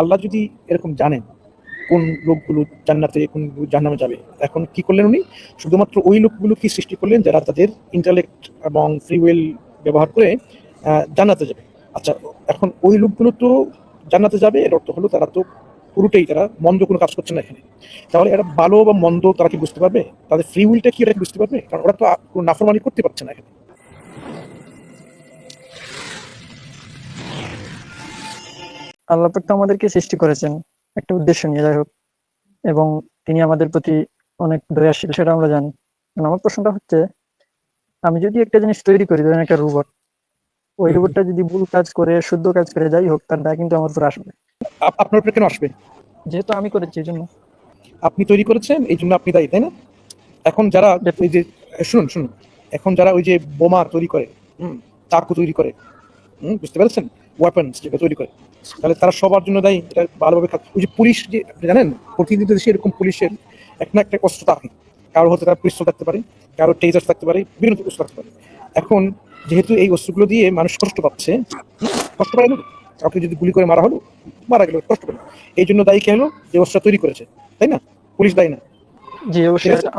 আল্লাহ যদি এরকম জানেন কোন লোকগুলো জান্নাতে কোন জাহান্নামে যাবে, এখন কি করলেন উনি? শুধুমাত্র ওই লোকগুলোকে সৃষ্টি করলেন যারা তাদের ইন্টালেক্ট এবং ফ্রি উইল ব্যবহার করে জান্নাতে যাবে? আচ্ছা এখন ওই লোকগুলো তো জান্নাতে যাবে, এর অর্থ হলো তারা তো পুরোটাই তারা মন্দ কোনো কাজ করছে না এখানে। তাহলে এরা ভালো বা মন্দ তারা কি বুঝতে পারবে? তাদের ফ্রি উইলটা কি কি বুঝতে পারবে? কারণ ওরা তো কোনো নাফরমানি করতে পারছে না এখানে। আল্লাহ পাক তো আমাদেরকে সৃষ্টি করেছেন একটা উদ্দেশ্য নিয়ে যাই হোক। এবং তিনি আমাদের প্রতি অনেক দয়াশীল সেটা আমরা জানি। আমার প্রশ্নটা হচ্ছে আমি যদি একটা জিনিস তৈরি করি ধরেন একটা রোবট ওই রোবটটা যদি ভুল কাজ করে শুদ্ধ কাজ করে যাই হোক তার দায় কিন্তু আমার উপর আসবে। আপ- আপনার উপরে কেন আসবে? যেহেতু আমি করেছি এই জন্য। আপনি তৈরি করেছেন এই জন্য আপনি দায়ী তাই না? এখন যারা ওই যে শুনুন শুনুন। এখন যারা ওই যে বোমা তৈরি করে হুম, চাকু তৈরি করে হুম, বুঝতে পেরেছেন? ওয়েপন্স যেটা তৈরি করে। তাহলে তারা সবার জন্য দায়ী এটা ভালোভাবে ওই যে পুলিশ যে আপনি জানেন প্রতিদিন দেশে এরকম পুলিশের এক না একটা কষ্ট থাকে কারও হতে তার পিস্তল থাকতে পারে কারও টেজার থাকতে পারে বিভিন্ন অস্ত্র থাকতে পারে। এখন যেহেতু এই অস্ত্রগুলো দিয়ে মানুষ কষ্ট পাচ্ছে কষ্ট পায় না? কাউকে যদি গুলি করে মারা হলো মারা গেল কষ্ট পেল এই জন্য দায়ী কে হলো? যে অস্ত্র তৈরি করেছে। তাই না? পুলিশ দায়ী না। জি।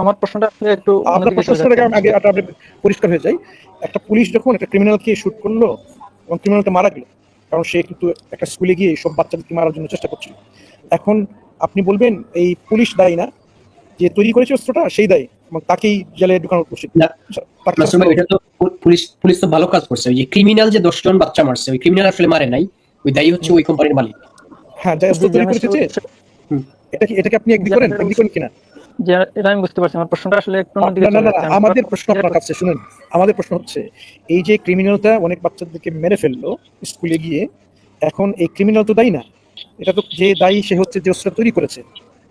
আমার প্রশ্নটা একটু আপনার আগে পরিষ্কার হয়ে যায়। একটা পুলিশ যখন একটা ক্রিমিনালকে শুট করল এবং ক্রিমিনালটা মারা গেল কারণ সে কিন্তু একটা স্কুলে গিয়ে সব বাচ্চাদেরকে মারার জন্য চেষ্টা করছিল। এখন আপনি বলবেন এই পুলিশ দায়ী না? যে তৈরি করেছে অস্ত্রটা সেই দায়ী। এবং তাকেই জেলে ঢুকানো উচিত পুলিশ পুলিশ তো ভালো কাজ করছে। ওই ক্রিমিনাল যে দশজন বাচ্চা মারছে ওই ক্রিমিনাল আসলে মারে নাই। ওই দায়ী হচ্ছে ওই কোম্পানির মালিক। হ্যাঁ যে অস্ত্র তৈরি করেছে এটা কি এটাকে আপনি জি, করেন? করেন কিনা? যে এটা আমি বুঝতে পারছি আমার প্রশ্নটা আসলে একটু অন্যদিকে না না না আমাদের প্রশ্ন আপনার কাছে শুনুন। আমাদের প্রশ্ন হচ্ছে এই যে ক্রিমিনালটা অনেক বাচ্চাদেরকে মেরে ফেলল স্কুলে গিয়ে এখন এই ক্রিমিনাল তো দায়ী না। এটা তো যে দায়ী সে হচ্ছে যে অস্ত্র তৈরি করেছে।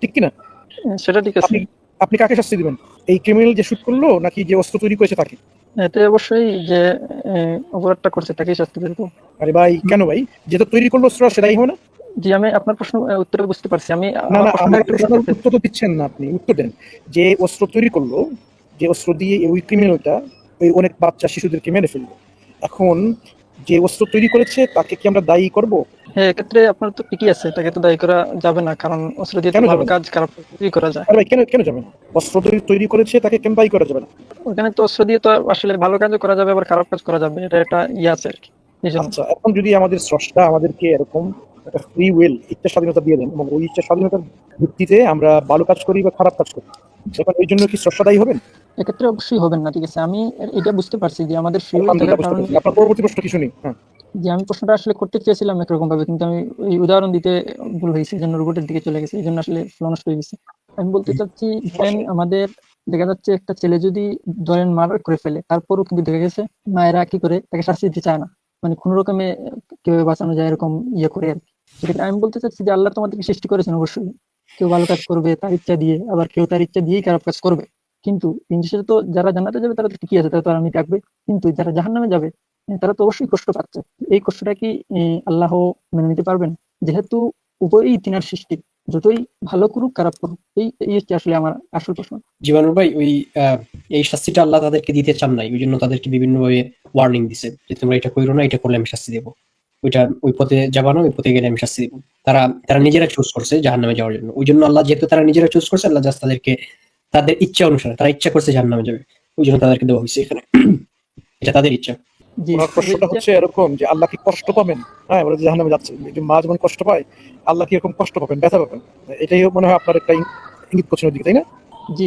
ঠিক কিনা? সেটা ঠিক আছে। আপনি কাকে শাস্তি দিবেন? এই ক্রিমিনাল যে শুট করল নাকি যে অস্ত্র তৈরি করেছে তাকে? এতে অবশ্যই যে অপরাধটা করছে তাকেই শাস্তি দেবো আরে ভাই কেন ভাই? যে তো তৈরি করল অস্ত্র সে দায়ী হবে না। জি আমি আপনার প্রশ্ন উত্তর বুঝতে পারছি। আমি না না আমার প্রশ্নের উত্তর তো দিচ্ছেন না আপনি। উত্তর দেন। যে অস্ত্র তৈরি করল যে অস্ত্র দিয়ে ওই ক্রিমিনালটা ওই অনেক বাচ্চা শিশুদেরকে মেরে ফেলল। এখন যে অস্ত্র তৈরি করেছে তাকে কি আমরা দায়ী করব? হ্যাঁ এক্ষেত্রে আপনার তো ঠিকই আছে তাকে তো দায়ী করা যাবে না কারণ অস্ত্র দিয়ে ভালো কাজ খারাপ কাজই করা যায়। আরে কেন কেন যাবে না? অস্ত্র তৈরি তৈরি করেছে তাকে কেন দায়ী করা যাবে না? ওখানে তো অস্ত্র দিয়ে তো আসলে ভালো কাজও করা যাবে আবার খারাপ কাজ করা যাবে এটা একটা ইয়ে আছে আর কি আচ্ছা এখন যদি আমাদের স্রষ্টা আমাদেরকে এরকম একটা ফ্রি উইল ইচ্ছা স্বাধীনতা দিয়ে দেন এবং ওই ইচ্ছা স্বাধীনতার ভিত্তিতে আমরা ভালো কাজ করি বা খারাপ কাজ করি। সেখানে এই জন্য কি স্রষ্টা দায়ী হবেন? এক্ষেত্রে অবশ্যই হবেন না ঠিক আছে। আমি এটা বুঝতে পারছি যে আমাদের ফ্রি। আপনার পরবর্তী প্রশ্ন কি শুনি? হ্যাঁ। যে আমি প্রশ্নটা আসলে করতে চেয়েছিলাম একরকম ভাবে কিন্তু আমি ওই উদাহরণ দিতে ভুল হয়েছে এই জন্য রোবটের দিকে চলে গেছে এই জন্য আসলে ফ্লো নষ্ট হয়ে গেছে। আমি বলতে চাচ্ছি ধরেন আমাদের দেখা যাচ্ছে একটা ছেলে যদি ধরেন মার করে ফেলে তারপরও কিন্তু দেখা গেছে মায়েরা কি করে তাকে শাস্তি দিতে চায় না। মানে কোন রকমে কীভাবে বাঁচানো যায় এরকম ইয়ে করে আর কি। সেক্ষেত্রে আমি বলতে চাচ্ছি যে আল্লাহ তোমাদেরকে সৃষ্টি করেছেন অবশ্যই। কেউ ভালো কাজ করবে, তার ইচ্ছা দিয়ে, আবার কেউ তার ইচ্ছা দিয়েই খারাপ কাজ করবে। কিন্তু শেষে তো যারা জান্নাতে যাবে, তারা তো ঠিকই আছে, তারা তো আমি থাকবে। কিন্তু যারা জাহান্নামে যাবে তারা তো অবশ্যই কষ্ট পাচ্ছে। এই কষ্টটা কি আল্লাহ মেনে নিতে পারবেন? যেহেতু উভয়ই তিনার সৃষ্টি। যতই ভালো করুক, খারাপ করুক, এই এই হচ্ছে আসলে আমার আসল প্রশ্ন। জীবাণু ভাই, ওই এই শাস্তিটা আল্লাহ তাদেরকে দিতে চান নাই ওই জন্য তাদেরকে বিভিন্ন ভাবে ওয়ার্নিং দিছে যে তোমরা এটা করো না, এটা করলে আমি শাস্তি দেবো। ওইটা ওই পথে যাবা না ওই পথে গেলে আমি শাস্তি দেবো। তারা তারা নিজেরা চুজ করছে জাহান্নামে যাওয়ার জন্য। ওই জন্য আল্লাহ যেহেতু তারা নিজেরা চুজ করছে আল্লাহ জাস্ট তাদেরকে তাদের ইচ্ছা অনুসারে তারা ইচ্ছা করছে জাহান্নামে যাবে। ওই জন্য তাদেরকে দেওয়া হয়েছে এখানে। এটা তাদের ইচ্ছা। জি ওনার প্রশ্নটা হচ্ছে এরকম যে আল্লাহ কি কষ্ট পাবেন? হ্যাঁ বলে জাহান নামে যাচ্ছে। যে মা যেমন কষ্ট পায় আল্লাহ কি এরকম কষ্ট পাবেন ব্যথা পাবেন? এটাই মনে হয় আপনার একটা ইঙ্গিত করছেন ওদিকে তাই না? জি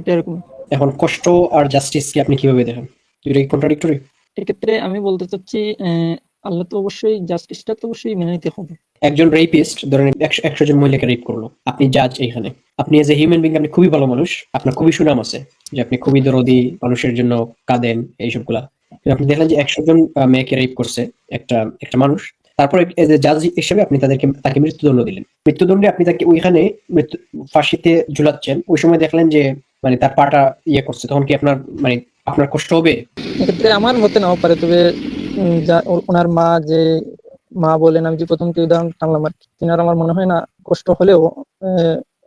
এটা এরকম। এখন কষ্ট আর জাস্টিস কি আপনি কীভাবে দেখেন? দুইটা কি কন্ট্রাডিক্টরি এক্ষেত্রে আমি বলতে চাচ্ছি আহ, আল্লাহ তো অবশ্যই জাস্টিসটা তো অবশ্যই মেনে নিতে হবে। একজন রেপিস্ট ধরেন একশো জন মহিলাকে রেপ করল। আপনি জাজ এখানে আপনি এজ এ হিউম্যান বিং আপনি খুবই ভালো মানুষ। আপনার খুবই সুনাম আছে যে আপনি খুবই দরদি মানুষের জন্য কাঁদেন এইসবগুলা। কিন্তু আপনি দেখলেন যে একশো জন মেয়েকে রেপ করছে একটা একটা মানুষ। তারপরে এজ এ জাজ হিসেবে আপনি তাদেরকে তাকে মৃত্যুদণ্ড দিলেন। মৃত্যুদণ্ডে আপনি তাকে ওইখানে মৃত্যু ফাঁসিতে ঝুলাচ্ছেন। ওই সময় দেখলেন যে মানে তার পাটা ইয়ে করছে। তখন কি আপনার মানে আপনার কষ্ট হবে? আমার হতে নাও পারে তবে যা ওনার মা যে মা বলেন আমি যে প্রথম যে উদাহরণ টানলাম আর তিনার আমার মনে হয় না কষ্ট হলেও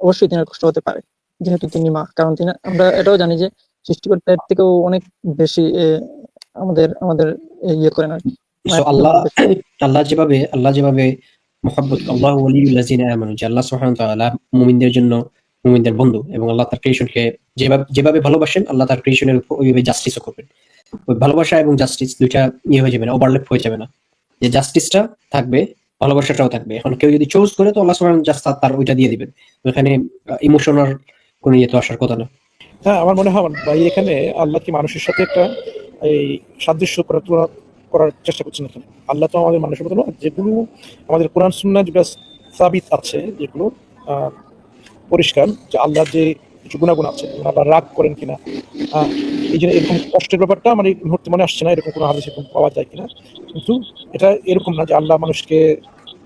অবশ্যই তিনার কষ্ট হতে পারে যেহেতু তিনি মা। কারণ তিনি আমরা এটাও জানি যে সৃষ্টিকর্তার থেকেও অনেক বেশি আমাদের আমাদের ইয়ে করেন আর আল্লাহ আল্লাহ যেভাবে আল্লাহ যেভাবে আল্লাহ ওয়ালিউল্লাযিনা আমানু যে আল্লাহ সুবহানাহু ওয়া তাআলা মুমিনদের জন্য মুমিনদের বন্ধু এবং আল্লাহ তার ক্রিয়েশনকে যেভাবে যেভাবে ভালোবাসেন আল্লাহ তার ক্রিয়েশনের উপর ওইভাবে জাস্টিসও করবেন। ওই ভালোবাসা এবং জাস্টিস দুইটা ইয়ে হয়ে যাবে না ওভারল্যাপ হয়ে যাবে না। যে জাস্টিসটা থাকবে, ভালোবাসাটাও থাকবে। এখন কেউ যদি চুজ করে, তো আল্লাহ সুবহানাহু জাস্ট তার ওইটা দিয়ে দিবেন। এখানে ইমোশনাল কোনো ইয়ে তো আসার কথা না। হ্যাঁ আমার মনে হয় ভাই এখানে আল্লাহ কি মানুষের সাথে একটা, এই সাদৃশ্য করার তুলনা করার চেষ্টা করছেন এখানে আল্লাহ তো আমাদের মানুষের মতো যেগুলো আমাদের কোরআন সুন্না যেগুলো সাবিত আছে, যেগুলো পরিষ্কার, যে আল্লাহ যে কিছু গুণাগুণ আছে আল্লাহ রাগ করেন কিনা এই জন্য এরকম কষ্টের ব্যাপারটা মানে মুহূর্তে মনে আসছে না, এরকম কোনো হাদিস এরকম পাওয়া যায় কিনা। কিন্তু এটা এরকম না যে আল্লাহ মানুষকে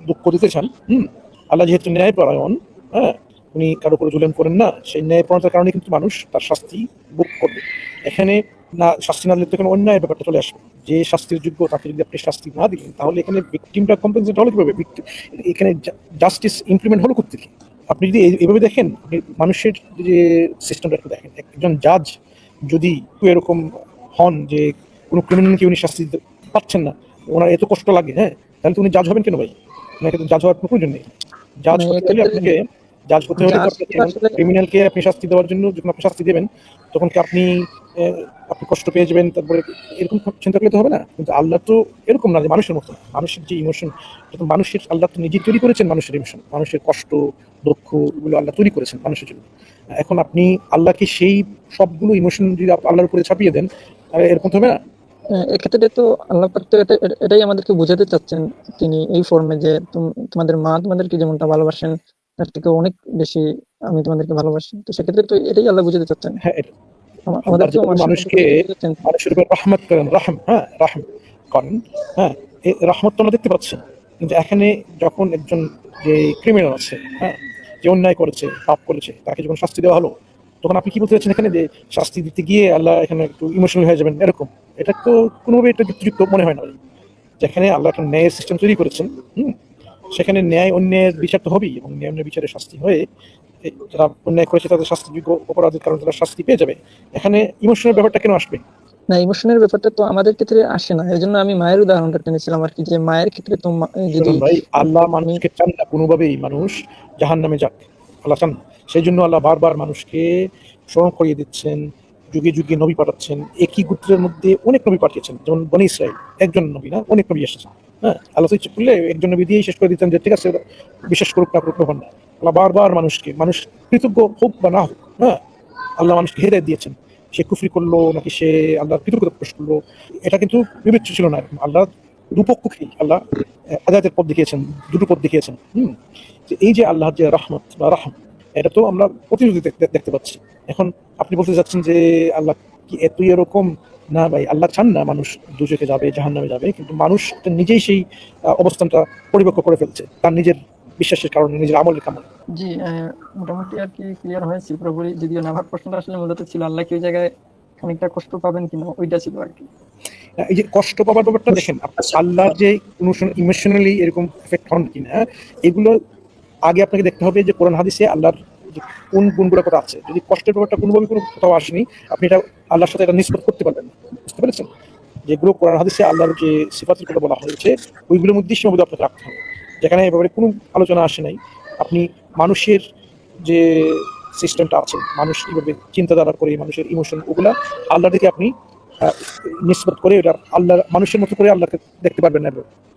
দুঃখ দিতে চান, হুম, আল্লাহ যেহেতু ন্যায়পরায়ণ হ্যাঁ উনি কারও করে জুলেন করেন না, সেই ন্যায়পরণতার কারণে কিন্তু মানুষ তার শাস্তি বুক করবে। এখানে না, শাস্তি না দিলে তো এখানে অন্যায় ব্যাপারটা চলে আসবে। যে শাস্তির যোগ্য তাকে যদি আপনি শাস্তি না দিলেন, তাহলে এখানে ভিকটিমটা কম্পেনসেট হলো কীভাবে? এখানে জাস্টিস ইমপ্লিমেন্ট হলো করতে আপনি যদি এভাবে এইভাবে দেখেন মানুষের যে সিস্টেমটা একটু দেখেন একজন জাজ যদি এরকম হন যে কোনো ক্রিমিনালকে উনি শাস্তি দিতে পারছেন না ওনার এত কষ্ট লাগে হ্যাঁ? তাহলে তো উনি জাজ হবেন কেন ভাই? ওনাকে তো জাজ হওয়ার কোনো প্রয়োজন নেই। জাজ হতে গেলে আপনাকে জাজ করতে হলে ক্রিমিনালকে আপনি শাস্তি দেওয়ার জন্য যখন আপনি শাস্তি দেবেন তখন কি আপনি আপনি কষ্ট পেয়ে যাবেন? তারপরে এরকম চিন্তা করলে তো হবে না। কিন্তু আল্লাহ তো এরকম না যে মানুষের মতো। মানুষের যে ইমোশন মানুষের আল্লাহ তো নিজে তৈরি করেছেন মানুষের ইমোশন মানুষের কষ্ট দুঃখ এগুলো আল্লাহ তৈরি করেছেন মানুষের জন্য। এখন আপনি আল্লাহকে সেই সবগুলো ইমোশন যদি আল্লাহর উপরে ছাপিয়ে দেন তাহলে এরকম তো হবে না? আহ, এক্ষেত্রে তো আল্লাহ পাক তো এটাই আমাদেরকে বোঝাতে চাচ্ছেন। তিনি এই ফর্মে যে তোমাদের মা তোমাদেরকে যেমনটা ভালোবাসেন তার থেকে অনেক বেশি আমি তোমাদেরকে ভালোবাসি। তো সেক্ষেত্রে তো এটাই আল্লাহ বুঝাতে চাচ্ছেন। হ্যাঁ এটা আমা- আমাদেরকেও যখন মানুষের মানুষকে-। মানুষের উপর রহমত করেন রাহম হ্যাঁ রাহম করেন হ্যাঁ এই রহমত তো আমরা দেখতে পাচ্ছি। কিন্তু এখানে যখন একজন যে ক্রিমিনাল আছে হ্যাঁ যে অন্যায় করেছে পাপ করেছে তাকে যখন শাস্তি দেওয়া হলো তখন আপনি কি বলতে চাচ্ছেন এখানে যে শাস্তি দিতে গিয়ে আল্লাহ এখানে একটু ইমোশনাল হয়ে যাবেন? এরকম। এটা তো কোনোভাবে এটা যুক্তিযুক্ত মনে হয় না। যেখানে আল্লাহ একটা ন্যায়ের সিস্টেম তৈরি করেছেন হুম সেখানে ন্যায় অন্যায়ের বিচার তো হবেই এবং ন্যায় অন্যায় বিচারের শাস্তি হয়ে যারা অন্যায় করেছে তাদের শাস্তিযোগ্য অপরাধের কারণে তারা শাস্তি পেয়ে যাবে। এখানে ইমোশনাল ব্যাপারটা কেন আসবে? না ইমোশনের ব্যাপারটা তো আমাদের ক্ষেত্রে আসে না। এই জন্য আমি মায়ের উদাহরণটা টেনেছিলাম আর কি যে মায়ের ক্ষেত্রে তো যদি ভাই আল্লাহ মানুষকে চান না কোনোভাবেই মানুষ জাহান নামে যাক আল্লাহ চান। না। সেই জন্য আল্লাহ বারবার মানুষকে স্মরণ করিয়ে দিচ্ছেন যুগে যুগে নবী পাঠাচ্ছেন একই গোত্রের মধ্যে অনেক নবী পাঠিয়েছেন যেমন বনি ইসরাইল একজন নবী না অনেক নবী এসেছেন। হ্যাঁ আল্লাহ তো ইচ্ছে করলে একজন নবী দিয়েই শেষ করে দিতেন যে ঠিক আছে, বিশ্বাস করুক না করুক না আল্লাহ বারবার মানুষকে, মানুষ কৃতজ্ঞ হোক বা না হোক হ্যাঁ আল্লাহ মানুষকে হেদায়ত দিয়েছেন। সে কুফরি করল, নাকি সে আল্লাহ কৃতজ্ঞতা প্রকাশ করল, এটা কিন্তু বিবেচ্য ছিল না। আল্লাহ দুপক্ষকেই, আল্লাহ আজাদের পথ দেখিয়েছেন, দুটো পথ দেখিয়েছেন, হুম। যে এই যে আল্লাহর যে রহমত বা রাহম, এটা তো আমরা প্রতিনিধি দেখতে দেখতে পাচ্ছি। এখন আপনি বলতে চাচ্ছেন যে আল্লাহ কি এতই এরকম না ভাই আল্লাহ চান না মানুষ দুজকে যাবে জাহান নামে যাবে কিন্তু মানুষ নিজেই সেই অবস্থানটা পরিপক্ক করে ফেলছে তার নিজের বিশ্বাসের কারণে নিজের আমলের কারণে। জি মোটামুটি আর কি ক্লিয়ার হয়েছে পুরোপুরি যদিও না আমার প্রশ্নটা আসলে মূলত ছিল আল্লাহ কি ওই জায়গায় খানিকটা কষ্ট পাবেন কিনা ওইটা ছিল আর কি। এই যে কষ্ট পাবার ব্যাপারটা দেখেন আল্লাহ যে কোনো ইমোশনালি এরকম এফেক্ট হন কিনা এগুলো আগে আপনাকে দেখতে হবে যে কোরআন হাদিসে আল্লাহর কোন গুণগুলো কথা আছে। যদি কষ্টের ব্যাপারটা কোনোভাবে কোনো কোথাও আসেনি, আপনি এটা আল্লাহর সাথে এটা নিষ্পত করতে পারবেন বুঝতে পেরেছেন? যেগুলো কোরআন, হাদিসে আল্লাহর যে সিফাতের কথা বলা হয়েছে, ওইগুলোর মধ্যে সীমাবদ্ধ আপনাকে রাখতে হবে। যেখানে এ ব্যাপারে কোনো আলোচনা আসে নাই। আপনি মানুষের যে সিস্টেমটা আছে, মানুষ কীভাবে চিন্তাধারা করে, মানুষের ইমোশন ওগুলা আল্লাহ থেকে আপনি নিষ্পত করে এটা আল্লাহ, মানুষের মতো করে আল্লাহকে দেখতে পারবেন না।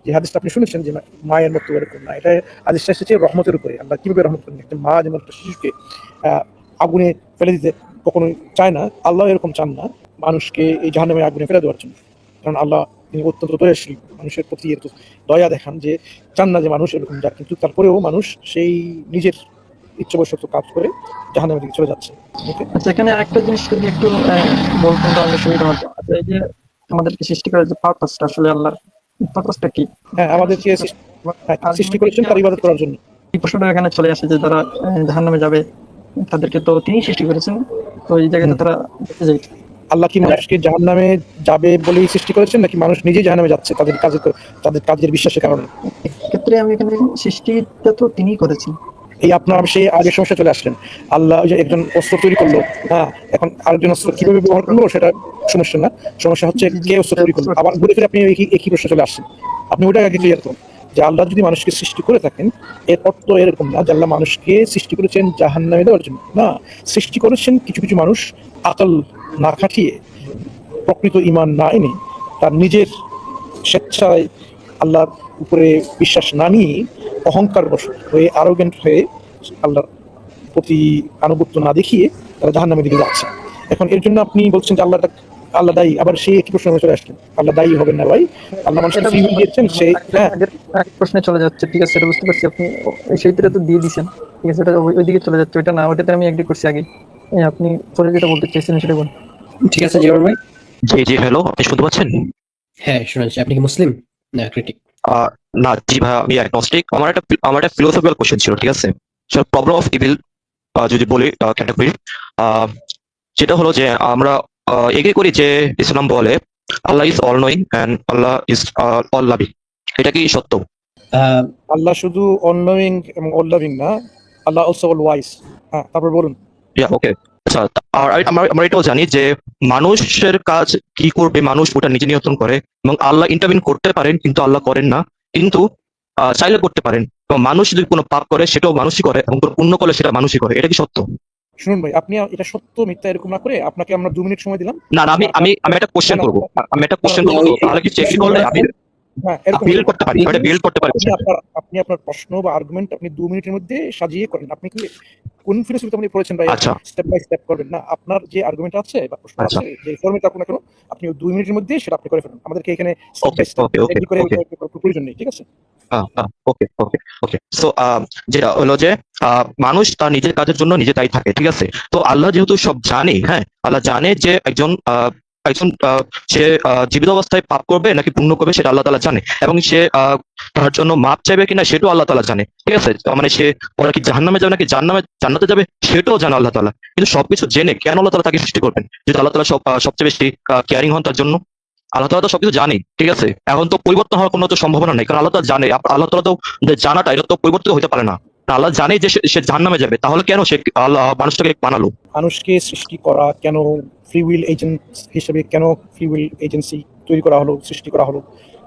যে হাদিসটা আপনি শুনেছেন যে মায়ের মতো এরকম না। এটা হাদিসটা এসেছে রহমতের উপরে। আল্লাহ কীভাবে রহমত করেন? একটা মা যেমন একটা শিশুকে আগুনে ফেলে দিতে কখনোই চায় না, আল্লাহ এরকম চান না মানুষকে এই জাহান্নামে আগুনে ফেলে দেওয়ার জন্য। কারণ আল্লাহ তিনি অত্যন্ত দয়াশীল। মানুষের প্রতি দয়া দেখান যে চান না যে মানুষ এরকম যাক। কিন্তু তারপরেও মানুষ সেই নিজের ইচ্ছাবশত কাজ করে জাহান্নামের দিকে চলে যাচ্ছে। আচ্ছা এখানে একটা জিনিস যদি একটু বলতেন তাহলে সুবিধা হতো। আচ্ছা এই যে আমাদেরকে সৃষ্টি করার যে পারপাসটা আসলে আল্লাহর পারপাসটা কি? হ্যাঁ আমাদেরকে সৃষ্টি- হ্যাঁ, সৃষ্টি করেছেন তার ইবাদত করার জন্য। এই প্রশ্নটা এখানে চলে আসে যে তারা জাহান নামে যাবে তাদেরকে তো তিনি সৃষ্টি করেছেন। তো এই জায়গাতে তারা যেতে যাই আল্লাহ কি মানুষকে জাহান নামে যাবে বলেই সৃষ্টি করেছেন নাকি মানুষ নিজেই জাহান নামে যাচ্ছে তাদের কাজের তাদের কাজের বিশ্বাসের কারণে? ক্ষেত্রে আমি এখানে সৃষ্টিটা তো তিনিই করেছেন। এই আপনার সেই আগের সমস্যা চলে আসলেন। আল্লাহ যে একজন অস্ত্র তৈরি করল হ্যাঁ এখন আরেকজন অস্ত্র কীভাবে ব্যবহার করল সেটা সমস্যা না। সমস্যা হচ্ছে কে অস্ত্র তৈরি করল। আবার ঘুরে ফিরে আপনি একই প্রশ্ন চলে আসছেন? আপনি ওটা আগে ক্লিয়ার করুন যে আল্লাহ যদি মানুষকে সৃষ্টি করে থাকেন, এর অর্থ এরকম না যে আল্লাহ মানুষকে সৃষ্টি করেছেন জাহান্নামে দেওয়ার জন্য। না, সৃষ্টি করেছেন কিছু কিছু মানুষ আকল না খাটিয়ে, প্রকৃত ইমান না এনে তার নিজের স্বেচ্ছায় আল্লাহর উপরে বিশ্বাস না নিয়ে অহংকার বশ হয়ে আরোগেন্ট হয়ে আল্লাহর প্রতি আনুগত্য না দেখিয়ে তারা জাহান নামে দিকে যাচ্ছে। এখন এর জন্য আপনি বলছেন যে আল্লাহ আল্লাহ দায়ী। আবার সে একই প্রশ্ন চলে আসলেন। আল্লাহ দায়ী হবেন না ভাই? আল্লাহ মানুষকে ফ্রি দিয়েছেন সে হ্যাঁ। প্রশ্নে চলে যাচ্ছে। ঠিক আছে এটা বুঝতে পারছি। আপনি সেইটা তো দিয়ে দিছেন ঠিক আছে ওই- ওইদিকে চলে যাচ্ছে। ওইটা না ওটাতে আমি এগ্রি করছি আগে। আপনি পরে যেটা বলতে চাইছিলেন সেটা বলুন। ঠিক আছে জিবর ভাই। জি জি হ্যালো আপনি শুনতে পাচ্ছেন? হ্যাঁ শুনেছি। আপনি কি মুসলিম? না ক্রিটিক না জি ভাই আমি অ্যাগনস্টিক আমার একটা আমার একটা ফিলোসফিক্যাল কোশ্চেন ছিল ঠিক আছে? প্রবলেম অফ ইভিল যদি বলি ক্যাটাগরি যেটা হলো যে আমরা এগ্রি করি যে ইসলাম বলে Allah is all knowing and Allah is all loving এটা কি সত্য? আল্লাহ শুধু অল নোয়িং এবং অল লাভিং না আল্লাহ অলসো অল ওয়াইস হ্যাঁ তারপর বলুন। ইয়া ওকে আচ্ছা আর আমরা এটাও জানি যে মানুষের কাজ কি করবে মানুষ ওটা নিজে নিয়ন্ত্রণ করে এবং আল্লাহ ইন্টারভিন করতে পারেন কিন্তু আল্লাহ করেন না। কিন্তু চাইলে করতে পারেন। এবং মানুষ যদি কোনো পাপ করে সেটাও মানুষই করে এবং কোনো পুণ্য করলে সেটা মানুষই করে। এটা কি সত্য? শুনুন ভাই আপনি এটা সত্য মিথ্যা এরকম না করে আপনাকে আমরা দু মিনিট সময় দিলাম। না না আমি আমি আমি একটা কোশ্চেন করব। আমি একটা কোশ্চেন করব। তাহলে কি চেক করলে? এরকম বিল্ড করতে পারি এটা বিল্ড করতে পারি। আপনি আপনার আপনি আপনার প্রশ্ন বা আর্গুমেন্ট আপনি দু মিনিটের মধ্যে সাজিয়ে করেন। আপনি কি কোন ফিলোসফিতে আপনি পড়েছেন ভাই স্টেপ বাই স্টেপ করবেন না। আপনার যে আর্গুমেন্ট আছে বা প্রশ্ন আচ্ছা। আছে যে ফর্মে থাকুন না কেন আপনি দুই মিনিটের মধ্যে সেটা আপনি করে ফেলুন। আমাদেরকে এখানে step by step okay, okay, করে প্রয়োজন নেই ঠিক আছে? ওকে ওকে ওকে সো যেটা হলো যে আহ, মানুষ তার নিজের কাজের জন্য নিজে দায়ী থাকে ঠিক আছে? তো আল্লাহ যেহেতু সব জানে হ্যাঁ? আল্লাহ জানে যে একজন একজন সে জীবিত অবস্থায় পাপ করবে নাকি পুণ্য করবে সেটা আল্লাহ তালা জানে। এবং সে তার জন্য মাপ চাইবে কিনা সেটাও আল্লাহ তালা জানে। ঠিক আছে? মানে সে, ওরা কি জাহান্নামে যাবে নাকি জান্নামে জান্নাতে যাবে সেটাও জানে আল্লাহ তালা কিন্তু সবকিছু জেনে কেন আল্লাহ তালা তাকে সৃষ্টি করবেন? যদি আল্লাহ তালা সব সবচেয়ে বেশি কেয়ারিং হন তার জন্য। আল্লাহ তালা তো সবকিছু জানে ঠিক আছে? এখন তো পরিবর্তন হওয়ার কোনো তো সম্ভাবনা নেই, কারণ আল্লাহ তালা জানে। আল্লাহ তালা তো জানাটা এটা তো পরিবর্তিত হতে পারে না। আল্লাহ জানে যে সে- জাহান্নামে যাবে, তাহলে কেন সে আল্লাহ মানুষটাকে বানালো? মানুষকে সৃষ্টি করা, কেন ফ্রি উইল এজেন্ট হিসেবে কেন ফ্রি উইল এজেন্সি তৈরি করা হলো, সৃষ্টি করা হলো?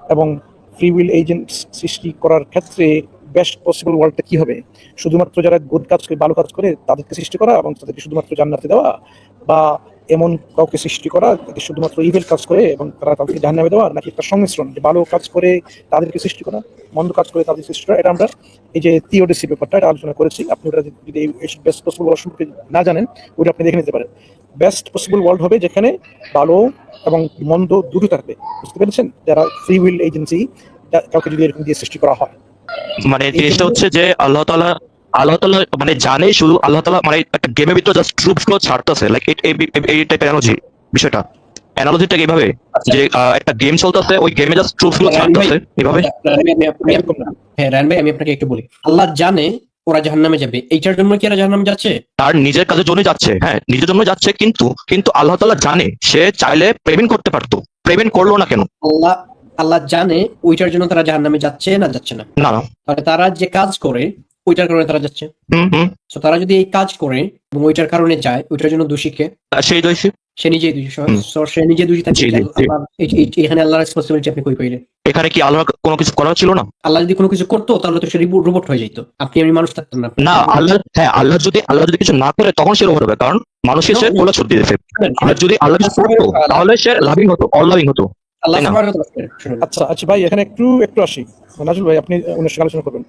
এবং ফ্রি উইল এজেন্ট সৃষ্টি করার ক্ষেত্রে বেস্ট পসিবল ওয়ার্ল্ডটা কি হবে? শুধুমাত্র যারা গুড কাজ করে, ভালো কাজ করে, তাদেরকে সৃষ্টি করা এবং তাদেরকে শুধুমাত্র জান্নাতে দেওয়া? বা এমন কাউকে সৃষ্টি করা যাতে শুধুমাত্র ইভেল কাজ করে এবং তারা তাদেরকে জাহান্নামে দেওয়া নাকি একটা সংমিশ্রণ যে ভালো কাজ করে তাদেরকে সৃষ্টি করা মন্দ কাজ করে তাদের সৃষ্টি করা এটা আমরা এই যে থিওডিসি ব্যাপারটা এটা আলোচনা করেছি। আপনি ওটা যদি বেস্ট পসিবল ওয়ার্ল্ড সম্পর্কে না জানেন ওটা আপনি দেখে নিতে পারেন। বেস্ট পসিবল ওয়ার্ল্ড হবে যেখানে ভালো এবং মন্দ দুটো থাকবে। বুঝতে পেরেছেন? যারা ফ্রি উইল এজেন্সি কাউকে যদি এরকম দিয়ে সৃষ্টি করা হয়। মানে জিনিসটা হচ্ছে যে আল্লাহ তালা আল্লাহ তালা মানে জানে শুধু আল্লাহ তালা মানে একটা গেমের ভিতরে জাস্ট ট্রুপসগুলো ছাড়তেছে লাইক এই টাইপের এনার্জি বিষয়টা। অ্যানালজিটা এইভাবে যে একটা গেম চলতেছে ওই গেমে জাস্ট ট্রুপসগুলো ছাড়তেছে এইভাবে আমি- আমি- আমি- এরকম না হ্যাঁ ভাই আমি আপনাকে একটু বলি। আল্লাহ জানে ওরা জাহান্নামে যাবে। এইটার জন্য কি এরা জাহান্নামে যাচ্ছে? তার নিজের কাজের জন্য যাচ্ছে হ্যাঁ নিজের জন্য যাচ্ছে কিন্তু কিন্তু আল্লাহ তালা জানে সে চাইলে পেমেন্ট করতে পারতো। পেমেন্ট করল না কেন? আল্লাহ আল্লাহ জানে ওইটার জন্য তারা জাহান্নামে যাচ্ছে না যাচ্ছে না। না না। তাহলে তারা যে কাজ করে ওইটার কারণে তারা যাচ্ছে। তো তারা যদি এই কাজ করে এবং ওইটার কারণে যায় ওইটার জন্য দোষী কে? সেই দোষী? সে নিজেই দোষী সে নিজে দোষী থাকে। আল্লাহ- এখানে আল্লাহর রেসপন্সিবিলিটি আপনি কই পাইলেন? এখানে কি আল্লাহ কোনো কিছু করা ছিল না? আল্লাহ যদি কোনো কিছু করতো তাহলে তো সে রোবট হয়ে যেত আপনি আমি মানুষ থাকতাম না। না আল্লাহ হ্যাঁ আল্লাহ যদি আল্লাহ যদি কিছু না করে তখন সে রোবট হবে। কারণ মানুষের সে. কোলা ছুট দিয়েছে আর যদি আল্লাহ কিছু করতো তাহলে সে লাভিং হতো অল লাভিং হতো। আচ্ছা আচ্ছা ভাই এখানে একটু একটু আসি। নাজুল ভাই আপনি উনিশ আলোচনা করবেন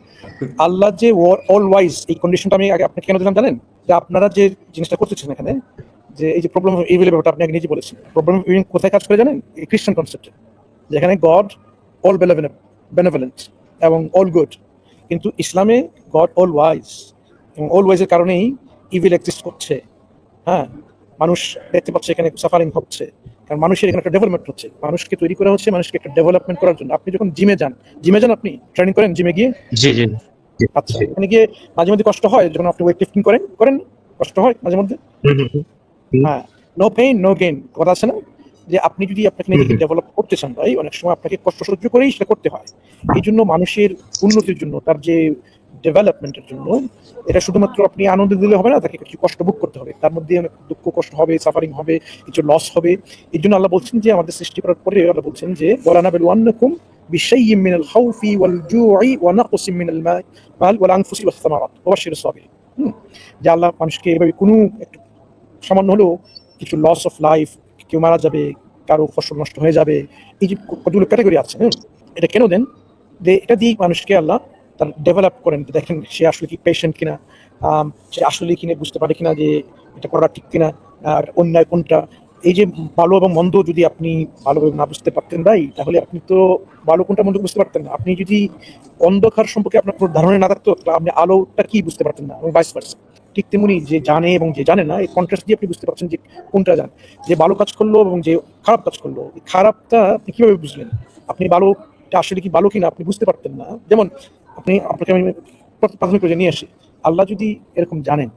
আল্লাহ যে অল ওয়াইজ এই কন্ডিশনটা আমি আগে আপনাকে কেন দিলাম জানেন? যে আপনারা যে জিনিসটা করতেছেন এখানে যে এই যে প্রবলেম অফ ইভিল ব্যাপারটা আপনি আগে নিজে বলেছেন। প্রবলেম অফ ইভিল কোথায় কাজ করে জানেন? এই খ্রিস্টান কনসেপ্টে যেখানে গড অল বেনেভেলেন্ট এবং অল গুড কিন্তু ইসলামে গড অল ওয়াইজ এবং অল ওয়াইজের কারণেই ইভিল এক্সিস্ট করছে। হ্যাঁ? মানুষ দেখতে পাচ্ছে এখানে সাফারিং হচ্ছে। কারণ মানুষের এখানে একটা ডেভেলপমেন্ট হচ্ছে। মানুষকে তৈরি করা হচ্ছে মানুষকে একটা ডেভেলপমেন্ট করার জন্য। আপনি যখন জিমে যান জিমে যান আপনি? ট্রেনিং করেন জিমে গিয়ে? জি জি। আচ্ছা এখানে গিয়ে মাঝে মধ্যে কষ্ট হয় যখন আপনি ওয়েট লিফটিং করেন? করেন? কষ্ট হয় মাঝে মধ্যে। হ্যাঁ নো পেইন নো গেইন কথা আছে না? যে আপনি যদি আপনাকে নিজেকে। ডেভেলপ করতে চান ভাই অনেক সময় আপনাকে কষ্ট সহ্য করেই সেটা করতে হয়। এই জন্য মানুষের উন্নতির জন্য তার যে ডেভেলপমেন্টের জন্য, এটা শুধুমাত্র আপনি আনন্দ দিলে হবে না, তাকে কিছু কষ্ট ভোগ করতে হবে। তার মধ্যে অনেক দুঃখ, কষ্ট হবে সাফারিং হবে, কিছু লস হবে। এই জন্য আল্লাহ বলছেন যে, আমাদের সৃষ্টি করার পরে আল্লাহ বলছেন যে বলানাবেল ওয়ান্নকুম বিশাই মিনাল হাউফি ওয়াল জুই ওয়া নাকসিম মিনাল মাল ওয়াল আনফুসি ওয়াস সামারাত ওয়াশির সাবির যে আল্লাহ মানুষকে এভাবে কোনো একটু সামান্য হলেও কিছু লস অফ লাইফ কেউ মারা যাবে, কারও ফসল নষ্ট হয়ে যাবে, এই যে কতগুলো ক্যাটাগরি আছে হ্যাঁ এটা কেন দেন? যে এটা দিয়েই মানুষকে আল্লাহ তার ডেভেলপ করেন দেখেন সে আসলে কি পেশেন্ট কিনা সে আসলে কিনা বুঝতে পারে কিনা যে এটা করা ঠিক কিনা, আর অন্যায় কোনটা। এই যে ভালো এবং মন্দ যদি আপনি ভালোভাবে না বুঝতে পারতেন ভাই, তাহলে আপনি তো ভালো কোনটা মন্দ বুঝতে পারতেন না। আপনি যদি অন্ধকার সম্পর্কে আপনার কোনো ধারণা না থাকতো, তাহলে আপনি আলোটা কি বুঝতে পারতেন না, এবং বাইশ পার্সেন্ট ঠিক তেমনি যে জানে এবং যে জানে না, এই কন্ট্রাস্ট দিয়ে আপনি বুঝতে পারছেন যে কোনটা জান। যে ভালো কাজ করল এবং যে খারাপ কাজ করল খারাপটা আপনি কীভাবে বুঝলেন? আপনি ভালোটা আসলে কি ভালো কিনা আপনি বুঝতে পারতেন না। যেমন আপনি আপনাকে আমি প্রাথমিক পর্যায়ে নিয়ে আসি। আল্লাহ যদি এরকম জানেন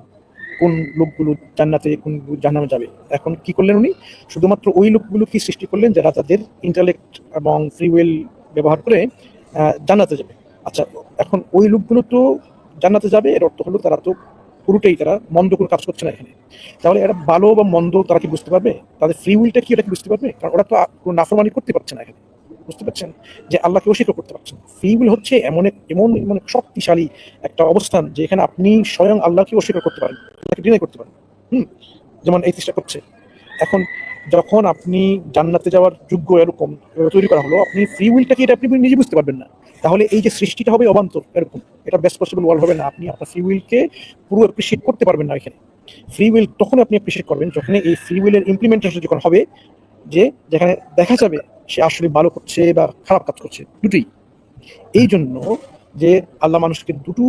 কোন লোকগুলো জান্নাতে, কোন জাহান্নামে যাবে, এখন কি করলেন উনি? শুধুমাত্র ওই লোকগুলোকে সৃষ্টি করলেন যারা তাদের ইন্টালেক্ট এবং ফ্রি উইল ব্যবহার করে জান্নাতে যাবে। আচ্ছা এখন ওই লোকগুলো তো জান্নাতে যাবে, এর অর্থ হলো তারা তো পুরোটাই তারা মন্দ কোনো কাজ করছে না এখানে। তাহলে এরা ভালো বা মন্দ তারা কি বুঝতে পারবে? তাদের ফ্রি উইলটা কি এটা কি বুঝতে পারবে? কারণ ওরা তো কোনো নাফরমানি করতে পারছে না এখানে। বুঝতে পারছেন? যে আল্লাহকে অস্বীকার করতে পারছেন ফ্রি উইল হচ্ছে এমন এক, এমন এমন শক্তিশালী একটা অবস্থান যে এখানে আপনি স্বয়ং আল্লাহকে অস্বীকার করতে পারেন, আল্লাহকে ডিনাই করতে পারেন। হুম? যেমন এই চেষ্টা করছে। এখন যখন আপনি জান্নাতে যাওয়ার যোগ্য এরকম তৈরি করা হলো, আপনি ফ্রি উইলটাকে এটা আপনি নিজে বুঝতে পারবেন না? তাহলে এই যে সৃষ্টিটা হবে অবান্তর এরকম, এটা বেস্ট পসিবল ওয়ার্ল্ড হবে না। আপনি আপনার ফ্রি উইলকে পুরো অ্যাপ্রিসিয়েট করতে পারবেন না এখানে। ফ্রি উইল তখন আপনি অ্যাপ্রিসিয়েট করবেন যখন এই ফ্রি উইলের ইমপ্লিমেন্টেশন যখন হবে, যে যেখানে দেখা যাবে সে আসলে ভালো করছে বা খারাপ কাজ করছে, দুটোই। এই জন্য যে আল্লাহ মানুষকে দুটো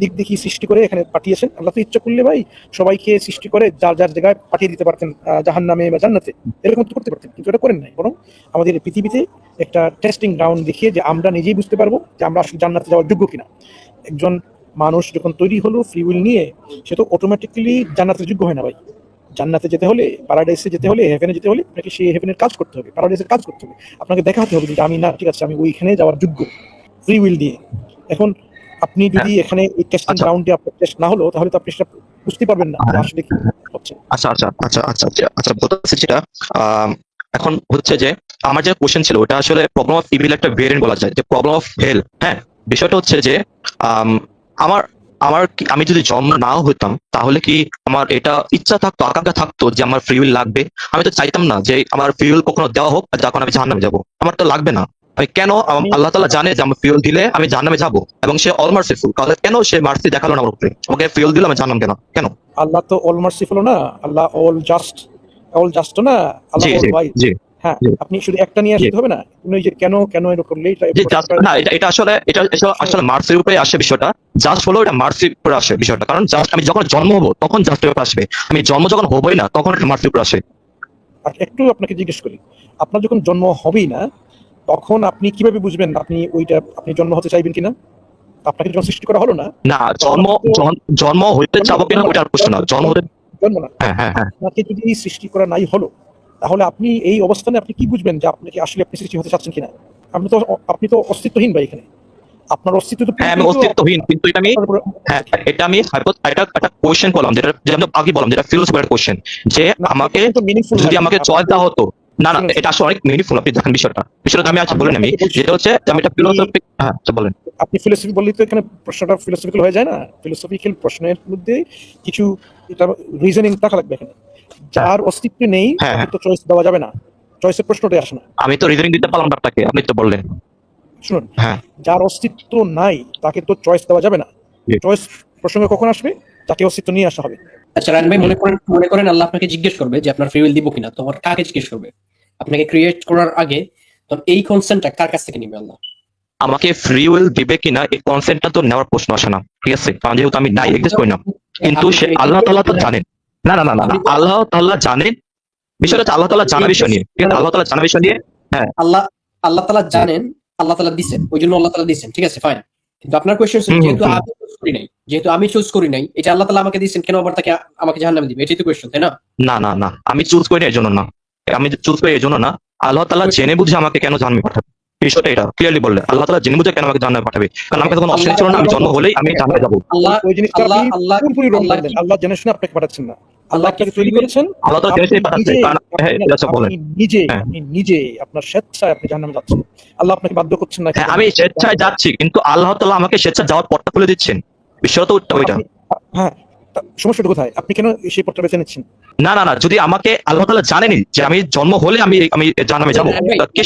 দিক দেখি সৃষ্টি করে এখানে পাঠিয়েছেন, আল্লাহ তো ইচ্ছা করলে ভাই সবাইকে সৃষ্টি করে যার যার জায়গায় পাঠিয়ে দিতে পারতেন জাহান নামে বা জান্নাতে। এরকম তো করতে পারতেন, কিন্তু এটা করেন নাই। বরং আমাদের পৃথিবীতে একটা টেস্টিং গ্রাউন্ড দেখিয়ে যে আমরা নিজেই বুঝতে পারব যে আমরা আসলে জান্নাতে যাওয়ার যোগ্য কিনা। একজন মানুষ যখন তৈরি হলো ফ্রি উইল নিয়ে, সে তো অটোমেটিক্যালি জান্নাতের যোগ্য হয় না ভাই। জান্নাতে যেতে হলে প্যারাডাইসে যেতে হলে হেভেনে যেতে হলে আপনাকে সেই হেভেনের কাজ করতে হবে প্যারাডাইসের কাজ করতে হবে। আপনাকে দেখাতে হবে যে আমি না ঠিক আছে আমি ওইখানে যাওয়ার যোগ্য ফ্রি উইল দিয়ে। এখন আপনি যদি এখানে এই টেস্টিং আচ্ছা। গ্রাউন্ডে আপনার টেস্ট না হলো তাহলে তো আপনি সেটা বুঝতে পারবেন না আসলে কি হচ্ছে। আচ্ছা আচ্ছা আচ্ছা আচ্ছা আচ্ছা আচ্ছা বলতে যেটা এখন হচ্ছে যে আমার যে কোশ্চেন ছিল ওটা আসলে প্রবলেম অফ ইভিল একটা ভেরিয়েন্ট বলা যায় যে প্রবলেম অফ হেল হ্যাঁ? বিষয়টা হচ্ছে যে আমার আমার আমি যদি জন্ম নাও হইতাম তাহলে কি আমার এটা ইচ্ছা থাকতো আকাঙ্ক্ষা থাকতো যে আমার ফ্রি উইল লাগবে? আমি তো চাইতাম না যে আমার ফ্রি উইল কখনো দেওয়া হোক যখন আমি জাহান্নামে যাব। আমার তো লাগবে না। আমি কেন আল্লাহ তালা জানে যে আমার ফিউল দিলে আমি জাহান্নামে যাব এবং সে অল মার্সিফুল তাহলে কেন সে মার্সি দেখাল না আমার উপরে? আমাকে ফিউল দিলে আমি জাহান্নাম কেন? কেন? আল্লাহ তো অল মার্সিফুল না? Allah all just all just না? Allah ji all wise ji. হ্যাঁ আপনি শুধু একটা নিয়ে আসতে হবে না? ওই যে কেন কেন এটা করলে না এটা এটা আসলে এটা আসলে মার্সির উপরে আসে বিষয়টা। জাস্ট হলো এটা মার্সির উপরে আসে বিষয়টা। কারণ জাস্ট আমি যখন জন্ম হব তখন জাস্টের উপরে আসবে। আমি জন্ম যখন হবোই না তখন এটা মার্সির উপরে আসে। একটু আপনাকে জিজ্ঞেস করি। আপনার যখন জন্ম হবেই না তখন আপনি কীভাবে বুঝবেন আপনি ওইটা আপনি জন্ম হতে চাইবেন কিনা? আপনাকে যখন সৃষ্টি করা হলো না না জন্ম জন- জন্ম হইতে চাবো কিনা আর প্রশ্ন না। জন্ম হতে জন্ম না। হ্যাঁ হ্যাঁ হ্যাঁ। আপনাকে যদি সৃষ্টি করা নাই হলো তাহলে আপনি এই অবস্থানে আপনি কি বুঝবেন যে আপনি কি আসলে আপনি সৃষ্টি হতে চাচ্ছেন কিনা? আপনি তো আপনি তো অস্তিত্বহীন ভাই এখানে। আপনার অস্তিত্ব তো হ্যাঁ আমি অস্তিত্বহীন কিন্তু এটা আমি হ্যাঁ এটা আমি এটা একটা কোয়েশ্চেন করলাম যেটা যেটা আমি আগে বললাম যেটা ফিলোসফির কোয়েশ্চেন যে আমাকে এটা যদি আমাকে চয়েস দেওয়া হতো না না এটা আসলে অনেক মিনিংফুল আপনি দেখেন বিষয়টা। বিষয়টা আমি আজ বলেন আমি। যেটা হচ্ছে আমি ফিলোসফি হ্যাঁ আচ্ছা বলেন। আপনি ফিলোসফি বললেই তো এখানে প্রশ্নটা ফিলোসফিক্যাল হয়ে যায় না। ফিলোসফিক্যাল প্রশ্নের মধ্যে কিছু এটা রিজনিং থাকা লাগবে এখানে। যার অস্তিত্ব নেই হ্যাঁ, তাকে তো চয়েস দেওয়া যাবে না। চয়েসের প্রশ্নটাই আসে না। আমি তো রিজনিং দিতে পারলাম না আপনাকে আপনি তো বললেন। শুনুন হ্যাঁ। যার অস্তিত্ব নাই তাকে তো চয়েস দেওয়া যাবে না। চয়েস প্রসঙ্গে কখন আসবে? তাকে অস্তিত্ব নিয়ে আসা হবে। আচ্ছা রান ভাই মনে করেন মনে করেন আল্লাহ আপনাকে জিজ্ঞেস করবে যে আপনার ফ্রি উইল দিব কিনা তোমার কাকে জিজ্ঞেস করবে? আপনাকে ক্রিয়েট করার আগে তখন এই কনসেন্টটা কার কাছ থেকে নিবে আল্লাহ? আমাকে ফ্রি উইল দিবে কিনা এই কনসেন্টটা তো নেওয়ার প্রশ্ন আসে না ঠিক আছে? কারণ যেহেতু আমি নাই এক্সিস্ট করি না। কিন্তু সে আল্লাহ তাআলা তো জানেন। না না না না আল্লাহ তাআলা জানেন বিষয়টা আল্লাহ তাআলা জানা বিষয় নিয়ে। ঠিক আছে আল্লাহ তাআলা জানা বিষয় নিয়ে আল্লাহ আল্লাহ তালা জানেন আল্লাহ তালা দিচ্ছেন ওই জন্য আল্লাহ তালা দিচ্ছেন ঠিক আছে ফাইন কিন্তু আপনার কোয়েশ্চেন যেহেতু আমি চুজ করি নাই যেহেতু আমি চুজ করি নাই এটা আল্লাহ তালা আমাকে দিচ্ছেন কেন আবার তাকে আমাকে জাহান্নামে দিবে? এটাই তো কোয়েশ্চেন তাই না? না না না আমি চুজ করি না এই জন্য না। আমি চুজ করি এই জন্য না। আল্লাহ তাআলা জেনে বুঝে আমাকে কেন জানবে পাঠাবে? বিষয়টা এটা ক্লিয়ারলি বললে। আল্লাহ তাআলা জেনে বুঝে কেন আমাকে পাঠাবে? কারণ আমাকে তখন অপশন ছিল না আমি জন্ম হলেই আমি যাব। আল্লাহ ওই জিনিসটা আল্লাহ। আল্লাহ জেনে শুনে আপনাকে পাঠাচ্ছেন না। আল্লাহ আপনাকে তৈরি করেছেন আল্লাহ তো আপনি নিজে- হ্যাঁ আপনি- নিজে হ্যাঁ। আপনি নিজে আপনার স্বেচ্ছায় আপনি জাহান্নামে যাচ্ছেন আল্লাহ আপনাকে বাধ্য করছেন না হ্যাঁ আমি স্বেচ্ছায় যাচ্ছি কিন্তু আল্লাহ তাআলা আমাকে স্বেচ্ছা যাওয়ার পথটা খুলে দিচ্ছেন। হ্যাঁ সমস্যাটা কোথায়? আপনি কেন সেই পথটা বেছে নিচ্ছেন? না না না যদি আমাকে আল্লাহ তাআলা জানেনি যে আমি জন্ম হলে আমি আমি জানামে যাব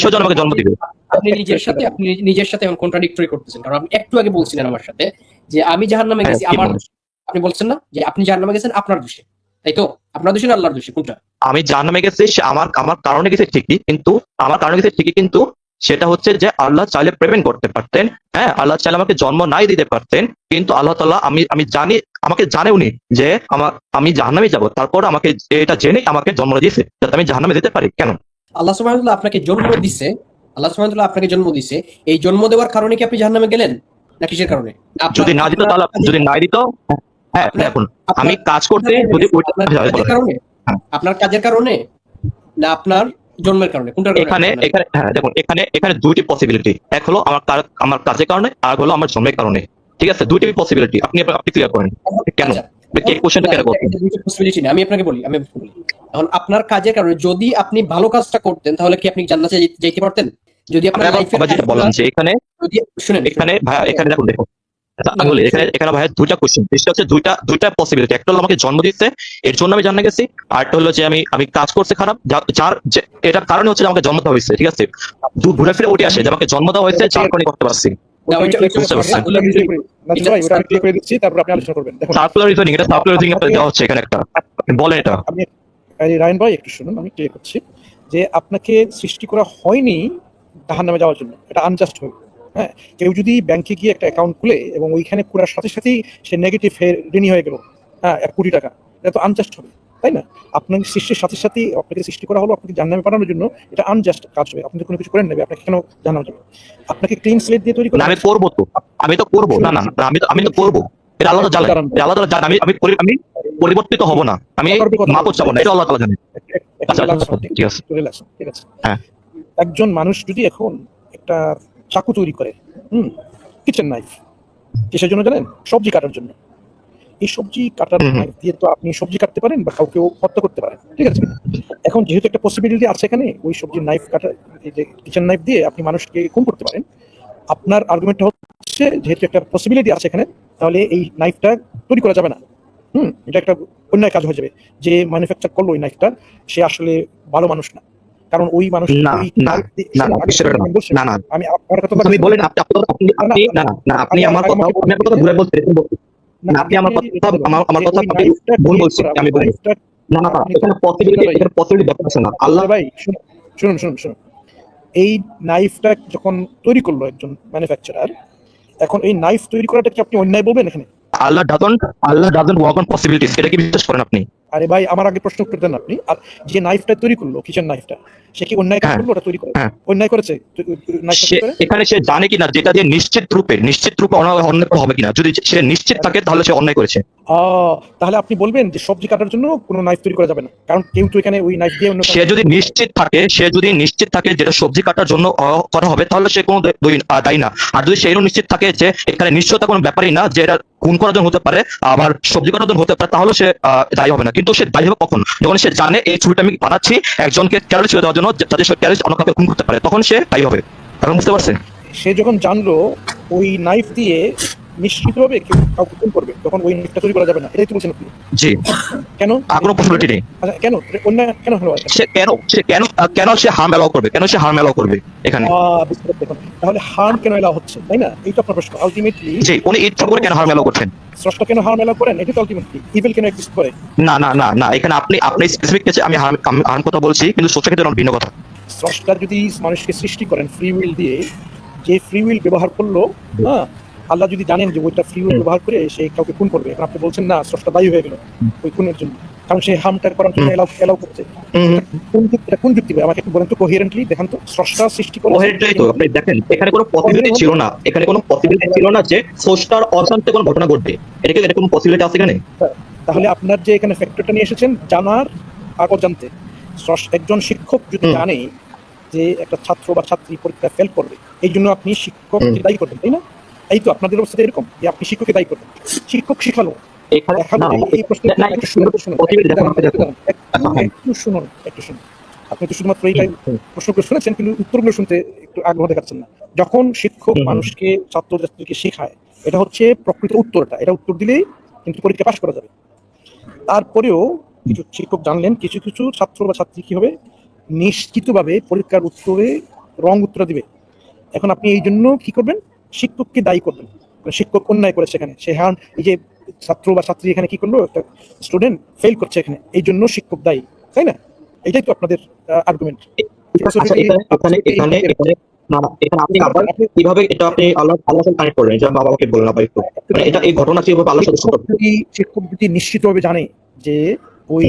জন্য আমাকে জন্ম দিবে? আপনি নিজের সাথে আপনি নিজের সাথে এখন কন্ট্রাডিক্টরি করতেছেন। কারণ আপনি একটু আগে বলছিলেন আমার সাথে যে আমি জাহান্নামে গেছি আমার আপনি বলছেন না যে আপনি জাহান্নামে গেছেন আপনার দোষে। তাই তো? আপনার দোষে না আল্লাহর দোষে কোনটা? আমি জাহান্নামে গেছি সে আমার আমার কারণে গেছে ঠিকই কিন্তু আমার কারণে গেছে ঠিকই কিন্তু সেটা হচ্ছে যে আল্লাহ চাইলে প্রেমেন্ট করতে পারতেন হ্যাঁ? আল্লাহ চাইলে আমাকে জন্ম নাই দিতে পারতেন কিন্তু আল্লাহ তাআলা আমি আমি জানি আমাকে জানে উনি যে আমার আমি জাহান্নামে যাব তারপর আমাকে এটা জেনে আমাকে জন্ম দিয়েছে যাতে আমি জাহান্নামে যেতে পারি কেন? আল্লাহ সুবহানাহু আপনাকে জন্ম দিছে আল্লাহ সুবহানাহু আপনাকে জন্ম দিছে এই জন্ম দেওয়ার কারণে কি আপনি জাহান্নামে গেলেন? না কিসের কারণে? যদি না দিত তাহলে যদি না দিত? হ্যাঁ দেখুন আমি কাজ করতে যদি আপনার হ্যাঁ, কাজের কারণে হ্যাঁ। আপনার কাজের কারণে না আপনার জন্মের কারণে কারণে? এখানে এখানে হ্যাঁ দেখুন এখানে এখানে দুইটি পসিবিলিটি এক হলো আমার আমার কাজের কারণে আর হলো আমার জন্মের কারণে। ঠিক আছে? দুইটি পসিবিলিটি আপনি আপনি ক্লিয়ার করেন। কেন? আচ্ছা, কোশ্চেনটা কেন possibility নেই। আমি আপনাকে বলি আমি বলি। এখন আপনার কাজের কারণে যদি আপনি ভালো কাজটা করতেন তাহলে কি আপনি জান্নাতে যাইতে পারতেন? যদি আপনার যেটা বললাম যে এখানে যদি শুনেন। এখানে এখানে দেখুন দেখুন। আচ্ছা, আমি বলি এখানে এখানে ভাইয়া দুইটা কোশ্চেন হচ্ছে দুইটা দুইটা পসিবিলিটি একটা হলো আমাকে জন্ম দিচ্ছে এর জন্য আমি জানা গেছি। আর একটা হলো যে আমি আমি কাজ করছি খারাপ যার এটার কারণে হচ্ছে আমাকে জন্ম দেওয়া হয়েছে ঠিক আছে? দু- ঘুরে ফিরে উঠে আসে যে আমাকে জন্ম দেওয়া হয়েছে যার কারণে করতে পারছি। যে আপনাকে সৃষ্টি করা হয়নি তাহার নামে যাওয়ার জন্য এটা আনজাস্ট হবে হ্যাঁ কেউ যদি ব্যাংকে গিয়ে একটা অ্যাকাউন্ট খুলে এবং ওইখানে খোলার সাথে সাথেই সে নেগেটিভ ঋণী হয়ে গেল হ্যাঁ এক কোটি টাকা এটা তো আনজাস্ট হবে তাই না? আপনার সৃষ্টির সাথে সাথেই আপনাকে সৃষ্টি করা হলো আপনাকে জাহান্নামে পাঠানোর জন্য এটা আনজাস্ট কাজ হবে আপনি কোনো কিছু করেন নেবে আপনাকে কেন জানানো যাবে আপনাকে ক্লিন স্লেট দিয়ে তৈরি করা আমি করব তো আমি তো করব না না আমি তো আমি তো করব এটা আল্লাহ জানেন এটা আল্লাহ আমি আমি আমি পরিবর্তিত হব না আমি মাপত চাবো না এটা আল্লাহ তাআলা জানেন আচ্ছা, আচ্ছা, ঠিক আছে। ঠিক আছে। হ্যাঁ। একজন মানুষ যদি এখন একটা চাকু তৈরি করে হুম কিচেন নাইফ কিসের জন্য জানেন? সবজি কাটার জন্য। এই সবজি কাটার। নাইফ দিয়ে তো আপনি সবজি কাটতে পারেন বা কাউকেও হত্যা করতে পারেন ঠিক আছে? এখন যেহেতু একটা পসিবিলিটি আছে এখানে ওই সবজির নাইফ কাটা যে কিচেন নাইফ দিয়ে আপনি মানুষকে খুন করতে পারেন। আপনার আর্গুমেন্টটা হচ্ছে যেহেতু একটা পসিবিলিটি আছে এখানে তাহলে এই নাইফটা তৈরি করা যাবে না। হুম এটা একটা অন্যায় কাজ হয়ে যাবে। যে ম্যানুফ্যাকচার করল ওই নাইফটা সে আসলে ভালো মানুষ না। কারণ ওই মানুষ না, না, না না না আমি বলছি, না না আমি আমার কথা আপনি বলেন আপনি আপনি আপনি আপনি না না না আপনি আমার কথা আপনি আমার কথা ঘুরে বলছেন না, আপনি আমার কথা আমার কথা আপনি ভুল বলছেন আমি বলি। না না এখানে পসিবিলিটি এখানে পসিবিলিটি ব্যাপার আছে না। আল্লাহ আল্লাহ ভাই শুনুন শুনুন শুনুন এই নাইফটা যখন তৈরি করল একজন ম্যানুফ্যাকচারার এখন এই নাইফ তৈরি করাটা কি আপনি অন্যায় বলবেন এখানে? Allah doesn't Allah doesn't work on possibilities এটা কি বিশ্বাস করেন আপনি? আরে ভাই আমার আগে প্রশ্ন উত্তর দেন আপনি। আর যে নাইফটা তৈরি করল কিচেন নাইফটা সে কি অন্যায় কাজ হ্যাঁ, করল? ওটা তৈরি করে হ্যাঁ। অন্যায় করেছে? সে? এখানে সে জানে কিনা যেটা দিয়ে নিশ্চিত রূপে নিশ্চিত রূপে অন্যায় হবে কিনা? যদি সে নিশ্চিত থাকে তাহলে সে অন্যায় করেছে। তাহলে আপনি বলবেন যে সবজি কাটার জন্য কোনো নাইফ তৈরি করা যাবে না। কারণ কেউ তো এখানে ওই নাইফ দিয়ে অন্য সে যদি নিশ্চিত থাকে সে যদি নিশ্চিত থাকে যেটা সবজি কাটার জন্য করা হবে তাহলে সে কোনো দায়ী না। আর যদি সেও নিশ্চিত থাকে যে এখানে নিশ্চয়তা কোনো ব্যাপারই না যে এটা খুন করার জন্য হতে পারে আবার সবজি কাটার জন্য হতে পারে তাহলে সে দায়ী হবে না। কিন্তু সে দায়ী হবে কখন? যখন সে জানে এই ছুরিটা আমি বানাচ্ছি একজনকে ক্যারেজ ছেড়ে দেওয়ার জন্য যাতে তাদের ক্যারেজ অন্য কাউকে খুন করতে পারে, তখন সে তাই হবে। কারণ বুঝতে পারছেন? সে যখন জানলো, ওই নাইফ দিয়ে নিশ্চিত হবে কেউ কাউকে খুন করবে তখন ওই নাইফটা তৈরি করা যাবে না এটাই তো বলছেন আপনি। জি। কেন? আর কোনো পসিবিলিটি নেই। আচ্ছা, কেন? অন্যায় কেন হলো সে কেন সে কেন কেন সে হার্ম অ্যালাউ করবে? কেন সে হার্ম অ্যালাউ করবে এখানে। তাহলে হার্ম কেন এলাও হচ্ছে তাই না? এইটা আপনার প্রশ্ন। আলটিমেটলি জি উনি ইচ্ছা করে কেন হার্ম অ্যালাউ করছেন? স্রষ্টা কেন হার্ম এলাও করেন? এটা তো আলটিমেটলি ইভিল কেন এক্সিস্ট করে? না না না না এখানে আপনি আপনি স্পেসিফিক আমি হার্ম কথা বলছি কিন্তু ক্ষেত্রে ভিন্ন কথা। স্রষ্টা যদি মানুষকে সৃষ্টি করেন ফ্রি উইল দিয়ে যে ফ্রি উইল ব্যবহার করল হ্যাঁ আল্লাহ যদি জানেন যে ওইটা ফ্রি ব্যবহার করে সে কাউকে খুন করবে। আপনি বলছেন না স্রষ্টা দায়ী হয়ে গেল ওই খুনের জন্য। কারণ সে হার্মটা করার জন্য এলাও এলাও করছে। কোন যুক্তি কোন যুক্তি আমাকে একটু বলেন তো কোহিরেন্টলি দেখান তো স্রষ্টা সৃষ্টি করে তো আপনি দেখেন এখানে কোনো পসিবিলিটি ছিল না। এখানে কোনো পসিবিলিটি ছিল না যে সোর্সটার অশান্তে কোনো ঘটনা ঘটবে। এটা কি এটা কোনো পসিবিলিটি আছে এখানে? তাহলে আপনার যে এখানে ফ্যাক্টরটা নিয়ে এসেছেন জানার আর অজান্তে একজন শিক্ষক যদি। জানে যে একটা ছাত্র বা ছাত্রী পরীক্ষা ফেল করবে এই জন্য আপনি শিক্ষক দায়ী করবেন তাই না? এই তো আপনাদের অবস্থা এরকম যে আপনি শিক্ষককে দায়ী করবেন। শিক্ষক শিখালো একটু শুনুন, একটু শুনুন, হ্যাঁ। একটু শুনুন একটু শুনুন। আপনি তো শুধুমাত্র এই প্রশ্নগুলো শুনেছেন কিন্তু উত্তরগুলো শুনতে একটু আগ্রহ দেখাচ্ছেন না। যখন শিক্ষক। মানুষকে ছাত্রছাত্রীকে শেখায় এটা হচ্ছে প্রকৃত উত্তরটা। এটা উত্তর দিলেই কিন্তু পরীক্ষা পাশ করা যাবে। তারপরেও কিছু শিক্ষক জানলেন কিছু কিছু ছাত্র বা ছাত্রী কি হবে? নিশ্চিতভাবে পরীক্ষার উত্তরে রং উত্তর দিবে। এখন আপনি এই জন্য কি করবেন? শিক্ষককে দায়ী করবেন। মানে শিক্ষক অন্যায় করেছে এখানে সে হ্যাঁ এই যে ছাত্র বা ছাত্রী এখানে কি করল? একটা স্টুডেন্ট ফেল করছে এখানে। এই জন্য শিক্ষক দায়ী। তাই না? এটাই তো আপনাদের আর্গুমেন্ট আচ্ছা কীভাবে এটা আপনি আল্লাহ কানেক্ট বাবা বললেন আবার একটু। মানে এটা এই ঘটনা কীভাবে আল্লাহর সাথে শিক্ষক যদি শিক্ষক যদি নিশ্চিতভাবে জানে যে ওই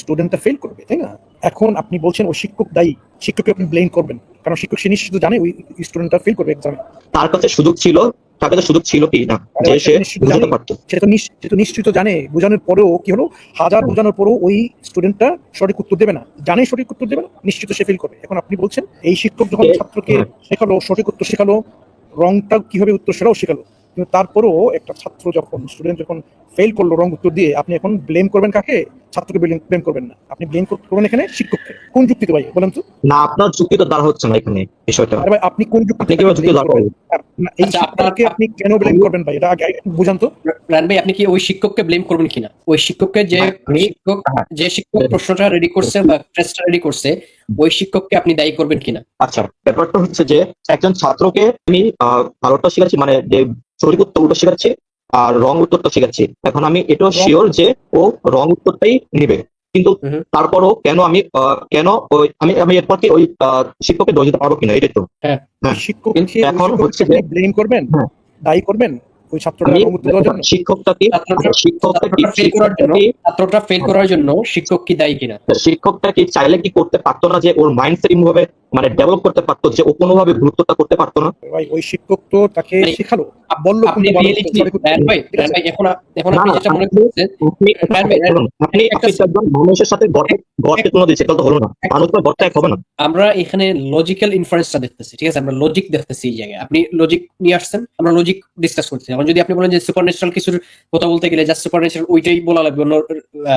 স্টুডেন্টটা ফেল করবে তাই না? এখন আপনি বলছেন ওই শিক্ষক দায়ী। শিক্ষককে আপনি ব্লেম করবেন। কারণ শিক্ষক সে নিশ্চিত জানে ওই স্টুডেন্টটা ফেল করবে এক্সামে তার কাছে সুযোগ ছিল তার কাছে সুযোগ ছিল কি না? যে সে বুঝতে। পারতো। সে তো নিশ্চিত সে তো নিশ্চিত জানে বোঝানোর পরেও কি হলো? হাজার বোঝানোর পরেও ওই স্টুডেন্টটা সঠিক উত্তর দেবে না। জানে সঠিক উত্তর দেবে না নিশ্চিত সে ফিল করবে। এখন আপনি বলছেন এই শিক্ষক যখন ছাত্রকে। শেখালো সঠিক উত্তর শেখালো রংটা কীভাবে উত্তর সেটাও শেখালো। কিন্তু তারপরেও একটা ছাত্র যখন স্টুডেন্ট যখন ফেল করল রং উত্তর দিয়ে আপনি এখন ব্লেম করবেন কাকে? ছাত্রকে ব্লেম করবেন না। আপনি ব্লেম করবেন এখানে শিক্ষককে। কোন যুক্তিতে ভাই? বলেন তো। না আপনার যুক্তি তো দাঁড় হচ্ছে না এখানে বিষয়টা। আরে ভাই আপনি কোন যুক্তিতে আপনি যুক্তি দাঁড় করবেন? না, এই আচ্ছা, আপনার- শিক্ষককে আপনি কেন ব্লেম করবেন ভাই? এটা আগে বুঝান তো। রান ভাই আপনি কি ওই শিক্ষককে ব্লেম করবেন কিনা? ওই শিক্ষককে যে আমি- শিক্ষক হ্যাঁ। যে শিক্ষক প্রশ্নটা রেডি করছে বা টেস্টটা রেডি করছে ওই শিক্ষককে আপনি দায়ী করবেন কিনা? আচ্ছা ব্যাপারটা হচ্ছে যে একজন ছাত্রকে আমি ভালোটা শেখাচ্ছি মানে যে সঠিক উত্তরটা শেখাচ্ছে আর রং উত্তরটা শেখাচ্ছে। এখন আমি এটাও শিওর যে ও রং উত্তরটাই নেবে। কিন্তু তারপরও কেন আমি আহ, কেন ওই আমি আমি এরপর কি ওই শিক্ষককে দোষ দিতে পারব কিনা এটাই তো। হ্যাঁ। শিক্ষক এখন হচ্ছে যে- ব্লেম করবেন? হ্যাঁ। দায়ী করবেন? ওই ছাত্রটা আমি দেওয়ার জন্য? শিক্ষকটা কি? ছাত্রটা- শিক্ষকটা কি? ছাত্রটা করার জন্য ছাত্রটা ফেল করার জন্য শিক্ষক কি দায়ী কিনা? শিক্ষকটা কি চাইলে কি করতে পারতো না যে ওর মাইন্ডসেট ভাবে মানে ডেভেলপ করতে পারতো যে ও কোনোভাবে গুরুত্বটা করতে পারতো না? ভাই ওই শিক্ষক তো তাকে মানে শেখালো। বলল আপনি ভাই এখন এখন আপনি যেটা মনে আপনি- করছেন একজন মানুষের সাথে তুলনা দিচ্ছে তো হলো না। মানুষ তো এক হবে না। আমরা এখানে লজিক্যাল ইনফারেন্সটা দেখতেছি ঠিক আছে? আমরা লজিক দেখতেছি এই জায়গায়। আপনি লজিক নিয়ে আসছেন আমরা লজিক ডিসকাস করছি এখন যদি আপনি বলেন যে সুপার ন্যাচারাল কিছুর কথা বলতে গেলে জাস্ট সুপার ন্যাচারাল ওইটাই বলা লাগবে অন্য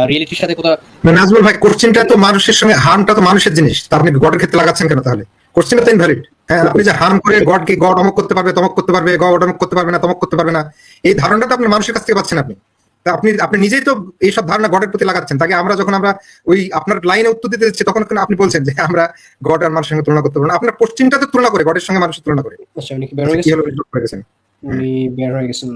রিয়েলিটির সাথে কথা নাজমুল ভাই কোশ্চেনটা তো মানুষের সঙ্গে হার্মটা তো মানুষের জিনিস। তা আপনি গডের ক্ষেত্রে লাগাচ্ছেন কেন তাহলে? কোশ্চেনটা তো ইনভ্যালিড হ্যাঁ আপনি যে হার্ম করে গড কি গড অমক করতে পারবে তমক করতে পারবে গড অমক করতে পারবে না তমক করতে পারবে না এই ধারণাটা আপনি মানুষের কাছ থেকে পাচ্ছেন আপনি। তা আপনি আপনি নিজেই তো এইসব ধারণা গডের প্রতি লাগাচ্ছেন। তাকে আমরা যখন আমরা ওই আপনার লাইনে উত্তর দিতে যাচ্ছি তখন আপনি বলছেন যে আমরা গড আর মানুষের সঙ্গে তুলনা করতে পারব না। আপনার কোশ্চেনটা তো তুলনা করে গডের সঙ্গে মানুষের তুলনা করে। আচ্ছা কি হলো করে গেছেন উনি বের হয়ে গেছেন